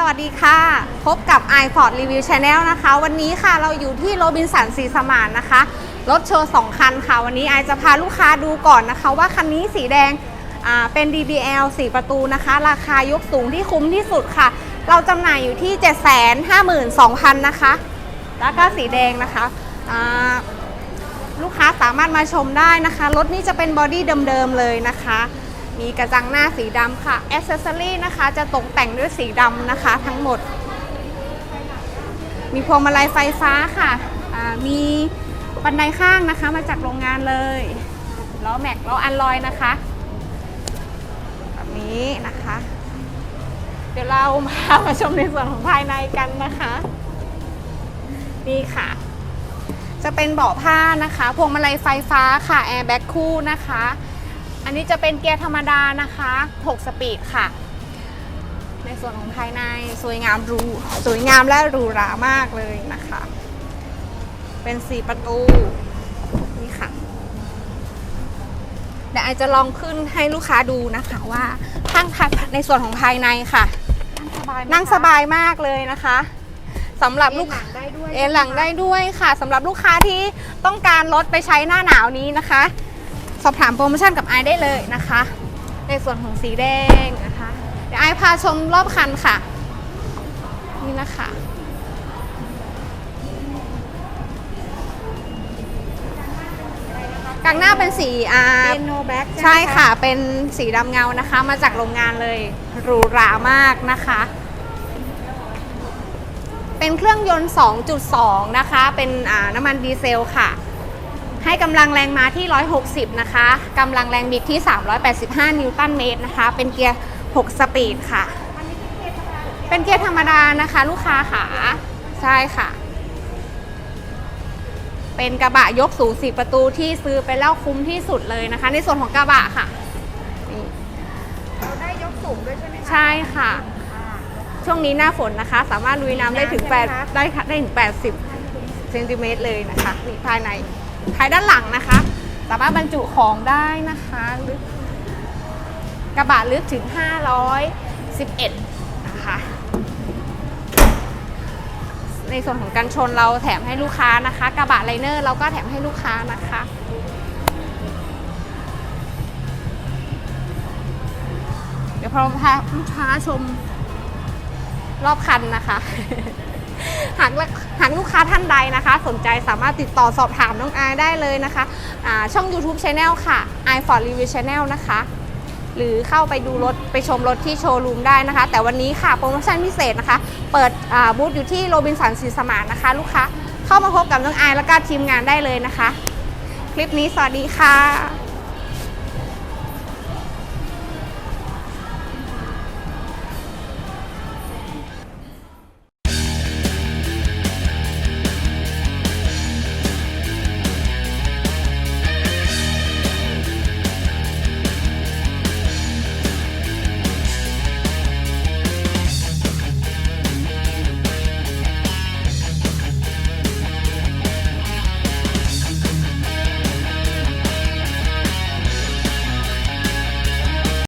สวัสดีค่ะ พบกับ i f o r d Review Channel นะคะ วันนี้ค่ะเราอยู่ที่โรบินสันสีสมานนะคะ รถโชว์ 2 คันค่ะ วันนี้ไอจะพาลูกค้าดูก่อนนะคะ ว่าคันนี้สีแดงเป็น DBL 4 ประตูนะคะ ราคายกสูงที่คุ้มที่สุดค่ะ เราจำหน่ายอยู่ที่ 752,000 นะคะ แล้วก็สีแดงนะคะลูกค้าสามารถมาชมได้นะคะ รถนี้จะเป็นบอดี้เดิมๆเลยนะคะ มีกระจังหน้าสีดำค่ะอ c เซสซอรี่นะคะ จะตกแต่งด้วยสีดำนะคะ ทั้งหมด มีพวงมาลัยไฟฟ้าค่ะมีบันไดข้างนะคะมาจากโรงงานเลยล้อแม็กล้ออันลอยนะคะ แบบนี้นะคะ เดี๋ยวเรามามาชมในส่วนของภายในกันนะคะ นี่ค่ะ จะเป็นเบาะผ้านะคะ พวงมาลัยไฟฟ้าค่ะแอร์แบ็คคู่นะคะ อันนี้จะเป็นเกียร์ธรรมดานะคะ 6 สปีดค่ะ ในส่วนของภายในสวยงามหรูสวยงามและหรูหรามากเลยนะคะ เป็น 4 ประตู นี่ค่ะเดี๋ยวไอจะลองขึ้นให้ลูกค้าดูนะคะว่าข้างในส่วนของภายในค่ะ นั่งสบายมากเลยนะคะสำหรับลูกหลังได้ด้วยเอนหลังได้ด้วยค่ะสำหรับลูกค้าที่ต้องการรถไปใช้หน้าหนาวนี้นะคะ สอบถามโปรโมชั่นกับไอได้เลยนะคะ ในส่วนของสีแดงนะคะ เดี๋ยวไอพาชมรอบคันค่ะ นี่นะคะกลางหน้าเป็นสีอ่าเป็นโนแบ็กใช่ค่ะ เป็นสีดำเงานะคะ มาจากโรงงานเลยหรูหรามากนะคะ เป็นเครื่องยนต์ 2.2 นะคะ เป็นอ่าน้ำมันดีเซลค่ะ ให้กำลังแรงม้าที่ 160 นะคะกำลังแรงบิดที่ 385 นิวตันเมตรนะคะ เป็นเกียร์ 6 สปีดค่ะ เป็นเกียร์ธรรมดานะคะ ลูกค้าค่ะ ใช่ค่ะ เป็นกระบะยกสูงสีประตูที่ซื้อไปแล้วคุ้มที่สุดเลยนะคะ ในส่วนของกระบะค่ะเราได้ยกสูงด้วยใช่ไหมคะใช่ค่ะ ช่วงนี้หน้าฝนนะคะ สามารถลุยน้ำได้ถึง8ได้ค่ะได้ถึง 80 เซนติเมตรเลยนะคะนี่ภายใน ภายด้านหลังนะคะ สามารถบรรจุของได้นะคะลึกกระบะลึกถึง 511 นะคะ ในส่วนของกันชนเราแถมให้ลูกค้านะคะ กระบะไลเนอร์เราก็แถมให้ลูกค้านะคะเดี๋ยวพร้อมพาลูกค้าชมรอบคันนะคะ หากหากลูกค้าท่านใดนะคะ สนใจสามารถติดต่อสอบถามน้องอายได้เลยนะคะอ่าช่อง YouTube Channel ค่ะ i f o r Review Channel นะคะ หรือเข้าไปดูรถไปชมรถที่โชว์รูมได้นะคะ แต่วันนี้ค่ะโปรโมชั่นพิเศษนะคะ เปิดบูธอยู่ที่โรบินสันสีสมานนะคะ ลูกค้าเข้ามาพบกับน้องอายและก็ทีมงานได้เลยนะคะ คลิปนี้สวัสดีค่ะ